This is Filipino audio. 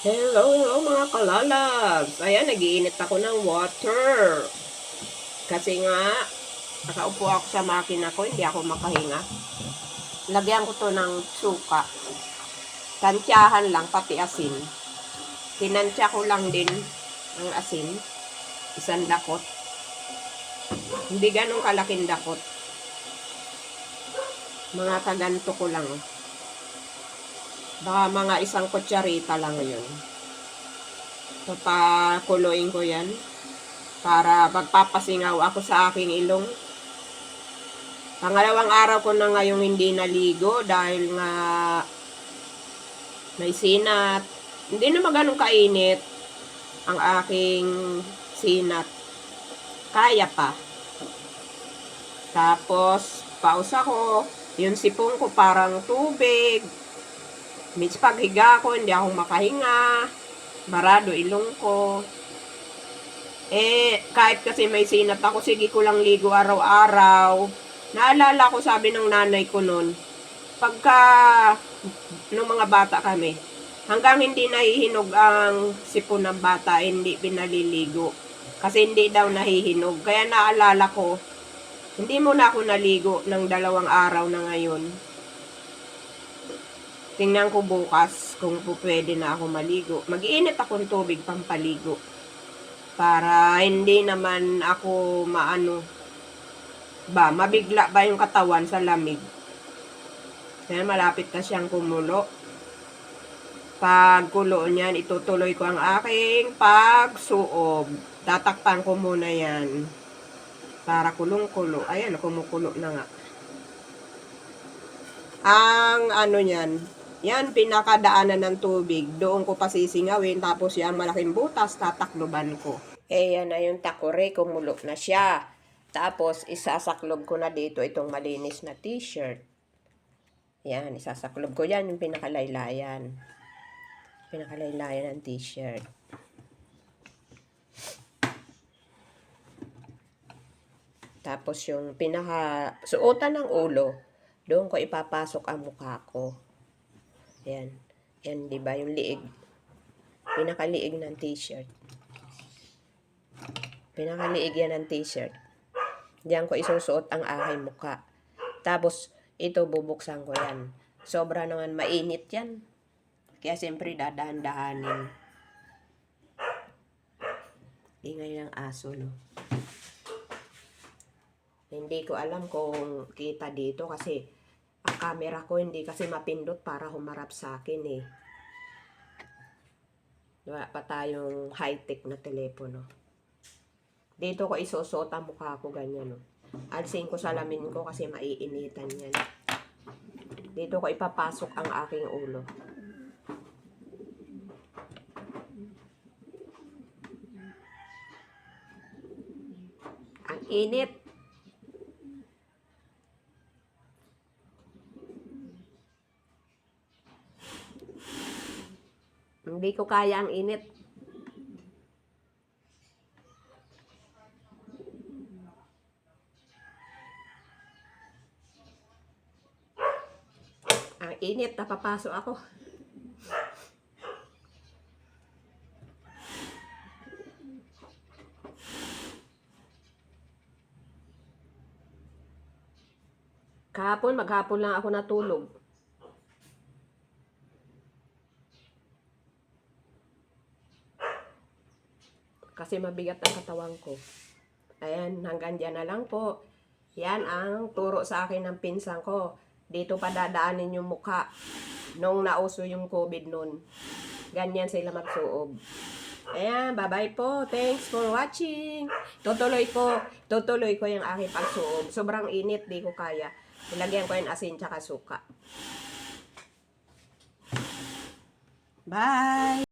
Hello, hello mga kalalabs. Ayan, nagiinit ako ng water. Kasi nga, nakaupo ako sa makina ko, hindi ako makahinga. Lagyan ko to ng suka. Tansyahan lang, pati asin. Tinansya ko lang din ang asin. Isang dakot. Hindi ganun kalaking dakot. Mga kaganto ko lang. Baka mga isang kutsarita lang yun. So, pakuluin ko yan. Para magpapasingaw ako sa aking ilong. Pangalawang araw ko na ngayong hindi naligo dahil nga may sinat. Hindi naman ganun kainit ang aking sinat. Kaya pa. Tapos, pausa ko. Yung sipong ko parang tubig. Mitch paghiga ko, hindi ako makahinga. Marado ilong ko. Eh, kahit kasi may sinat ako, sige ko lang ligo araw-araw. Naalala ko, sabi ng nanay ko noon, pagka, nung mga bata kami, hanggang hindi nahihinog ang sipon ng bata, hindi pinaliligo. Kasi hindi daw nahihinog. Kaya naalala ko, hindi mo na ako naligo ng dalawang araw na ngayon. Tingnan ko bukas kung po pwede na ako maligo. Mag-iinit akong tubig pampaligo. Para hindi naman ako maano ba, mabigla ba yung katawan sa lamig. Kaya malapit na siyang kumulo. Pag kulo niyan, itutuloy ko ang aking pagsuob. Tatakpan ko muna yan. Para kulong-kulo. Ayan, kumukulo na nga. Ang ano niyan, yan, pinakadaanan ng tubig. Doon ko pasisingawin. Tapos yung malaking butas, tatakloban ko. Eh, yan na yung takore. Kumulo na siya. Tapos, isasaklob ko na dito itong malinis na t-shirt. Yan, isasaklob ko yan. Yung pinakalaylayan. Pinakalaylayan ng t-shirt. Tapos yung pinaka suotan ng ulo, doon ko ipapasok ang mukha ko. Yan. Yan, di ba? Yung liig. Pinakaliig ng t-shirt. Pinakaliig yan ng t-shirt. Diyan ko isusuot ang aking mukha. Tapos, ito bubuksan ko yan. Sobra naman mainit yan. Kaya siyempre dadahan-dahanin. Ingay ng aso, no? Hindi ko alam kung kita dito kasi ang camera ko hindi kasi mapindot para humarap sa akin eh. Wala pa tayong high-tech na telepono. Dito ko isusot ang mukha ko ganyan, no. Alsin ko salamin ko kasi maiinitan yan. Dito ko ipapasok ang aking ulo. Ang init. Hindi ko kaya ang init. Ang init, napapasok ako. Kahapon, maghapon lang ako natulog. Kasi mabigat ang katawan ko. Ayan, hanggang dyan na lang po. Yan ang turo sa akin ng pinsan ko. Dito pa dadaanin yung mukha. Nung nauso yung COVID nun. Ganyan sila magsuob. Ayan, bye-bye po. Thanks for watching. Tutuloy ko, tutuloy ko yung aking pagsuob. Sobrang init, di ko kaya. Ilagyan ko yung asin tsaka suka. Bye!